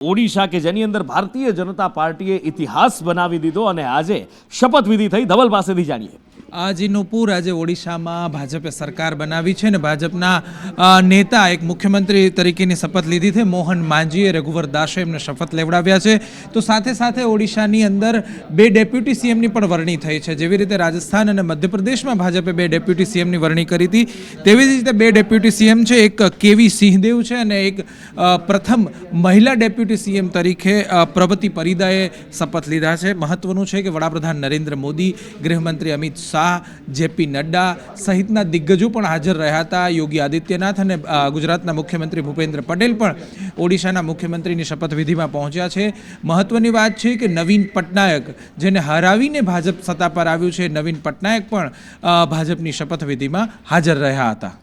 ઓડિશા કે જેની અંદર ભારતીય જનતા પાર્ટીએ ઇતિહાસ બનાવી દીધો અને આજે શપથવિધિ થઈ ધવલ પાસેથી જાણીએ. આજીનું પૂર આજે ઓડિશામાં ભાજપે સરકાર બનાવી છે અને ભાજપના નેતા એક મુખ્યમંત્રી તરીકેની શપથ લીધી છે. મોહન માંઝીએ રઘુવર દાસે એમને શપથ લેવડાવ્યા છે. તો સાથે સાથે ઓડિશાની અંદર બે ડેપ્યુટી સીએમની પણ વરણી થઈ છે. જેવી રીતે રાજસ્થાન અને મધ્યપ્રદેશમાં ભાજપે બે ડેપ્યુટી સીએમની વરણી કરી હતી. તેવી જ રીતે બે ડેપ્યુટી સીએમ છે. એક કેવી સિંહદેવ છે અને એક પ્રથમ મહિલા ડેપ્યુટી સીએમ તરીકે પ્રવતિ પરિદાએ શપથ લીધા છે. મહત્વનું છે કે વડાપ્રધાન નરેન્દ્ર મોદી, ગૃહમંત્રી અમિત શાહ જેપી નડ્ડા સહિતના દિગ્ગજો પણ હાજર રહ્યા હતા. યોગી આદિત્યનાથ અને ગુજરાતના મુખ્યમંત્રી ભૂપેન્દ્ર પટેલ પણ ઓડિશાના મુખ્યમંત્રીની શપથવિધિમાં પહોંચ્યા છે. મહત્વની વાત છે કે નવીન પટનાયક જેને હરાવીને ભાજપ સત્તા પર આવ્યું છે, નવીન પટનાયક પણ ભાજપની શપથવિધિમાં હાજર રહ્યા હતા.